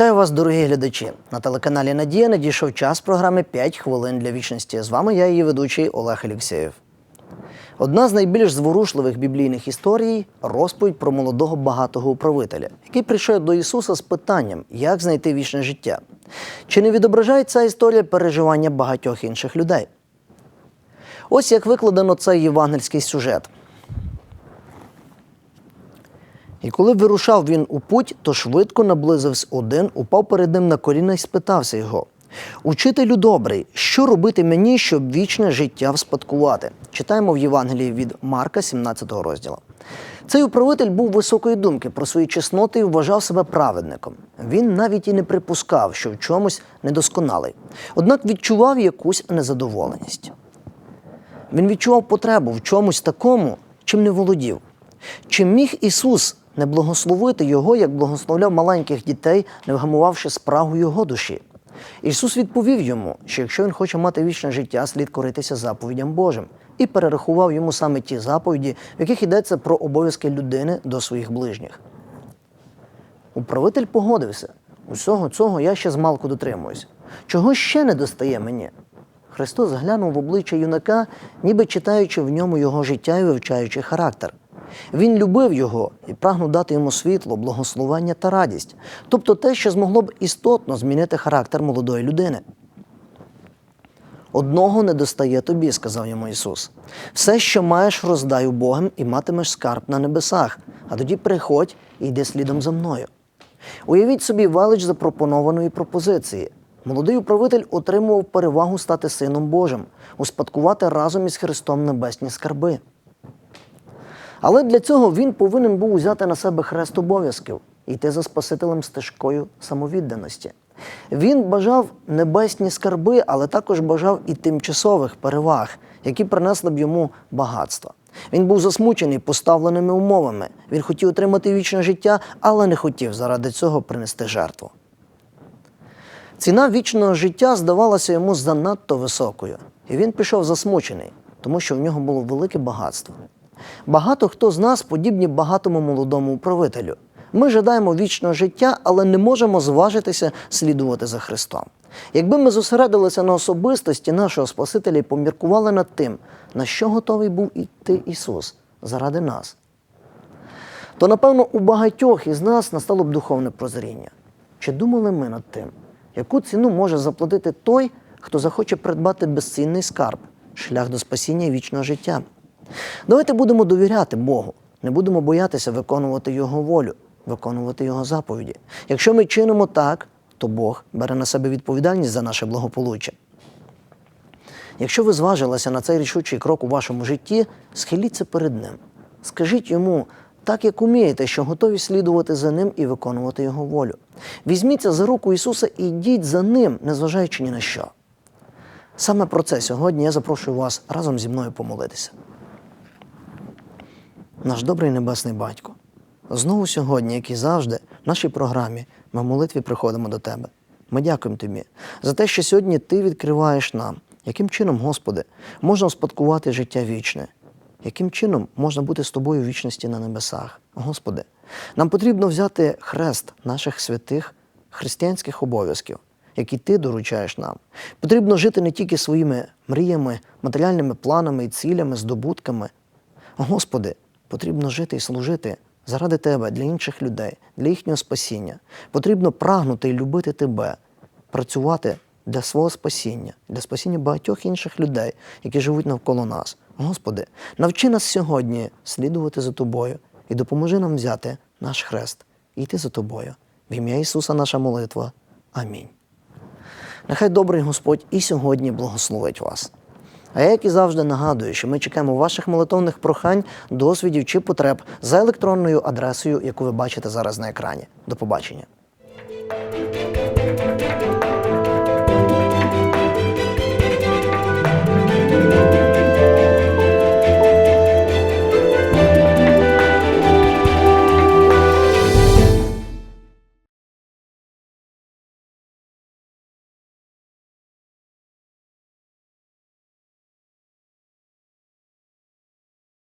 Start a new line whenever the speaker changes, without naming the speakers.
Вітаю вас, дорогі глядачі. На телеканалі Надія надійшов час програми «5 хвилин для вічності. З вами я, її ведучий Олег Алєксєєв. Одна з найбільш зворушливих біблійних історій розповідь про молодого багатого управителя, який прийшов до Ісуса з питанням, як знайти вічне життя. Чи не відображає ця історія переживання багатьох інших людей? Ось як викладено цей євангельський сюжет. І коли вирушав він у путь, то швидко наблизився один, упав перед ним на коліна і спитався його: Учителю добрий, що робити мені, щоб вічне життя вспадкувати? Читаємо в Євангелії від Марка, 17 розділу. Цей управитель був високої думки про свої чесноти і вважав себе праведником. Він навіть і не припускав, що в чомусь недосконалий, однак відчував якусь незадоволеність. Він відчував потребу в чомусь такому, чим не володів. Чи міг Ісус не благословити його, як благословляв маленьких дітей, не вгамувавши спрагу його душі? Ісус відповів йому, що якщо він хоче мати вічне життя, слід коритися заповідям Божим, і перерахував йому саме ті заповіді, в яких йдеться про обов'язки людини до своїх ближніх. Управитель погодився. Усього цього я ще змалку дотримуюсь. Чого ще не достає мені? Христос глянув в обличчя юнака, ніби читаючи в ньому його життя і вивчаючи характер. Він любив його і прагнув дати йому світло, благословення та радість, тобто те, що змогло б істотно змінити характер молодої людини. Одного не достає тобі, сказав йому Ісус. Все, що маєш, роздай у Богом і матимеш скарб на небесах, а тоді приходь і йди слідом за мною. Уявіть собі велич запропонованої пропозиції. Молодий управитель отримував перевагу стати сином Божим, успадкувати разом із Христом небесні скарби. Але для цього він повинен був взяти на себе хрест обов'язків і йти за Спасителем стежкою самовідданості. Він бажав небесні скарби, але також бажав і тимчасових переваг, які принесли б йому багатство. Він був засмучений поставленими умовами. Він хотів отримати вічне життя, але не хотів заради цього принести жертву. Ціна вічного життя здавалася йому занадто високою, і він пішов засмучений, тому що в нього було велике багатство. Багато хто з нас подібні багатому молодому управителю. Ми жадаємо вічного життя, але не можемо зважитися слідувати за Христом. Якби ми зосередилися на особистості нашого Спасителя і поміркували над тим, на що готовий був іти Ісус заради нас, то напевно у багатьох із нас настало б духовне прозріння. Чи думали ми над тим, яку ціну може заплатити той, хто захоче придбати безцінний скарб, шлях до спасіння і вічного життя? Давайте будемо довіряти Богу, не будемо боятися виконувати Його волю, виконувати Його заповіді. Якщо ми чинимо так, то Бог бере на себе відповідальність за наше благополуччя. Якщо ви зважилися на цей рішучий крок у вашому житті, схиліться перед Ним. Скажіть йому, так як умієте, що готові слідувати за ним і виконувати Його волю. Візьміться за руку Ісуса і йдіть за Ним, незважаючи ні на що. Саме про це сьогодні я запрошую вас разом зі мною помолитися. Наш добрий небесний батько. Знову сьогодні, як і завжди, в нашій програмі ми в молитві приходимо до Тебе. Ми дякуємо Тобі за те, що сьогодні Ти відкриваєш нам, яким чином, Господи, можна успадкувати життя вічне, яким чином можна бути з тобою в вічності на небесах. Господи, нам потрібно взяти хрест наших святих християнських обов'язків, які Ти доручаєш нам. Потрібно жити не тільки своїми мріями, матеріальними планами і цілями, здобутками. Господи, потрібно жити і служити заради Тебе, для інших людей, для їхнього спасіння. Потрібно прагнути і любити Тебе, працювати для свого спасіння, для спасіння багатьох інших людей, які живуть навколо нас. Господи, навчи нас сьогодні слідувати за Тобою і допоможи нам взяти наш хрест і йти за Тобою. В ім'я Ісуса наша молитва. Амінь. Нехай добрий Господь і сьогодні благословить вас. А я, як і завжди, нагадую, що ми чекаємо ваших молитовних прохань, досвідів чи потреб за електронною адресою, яку ви бачите зараз на екрані. До побачення.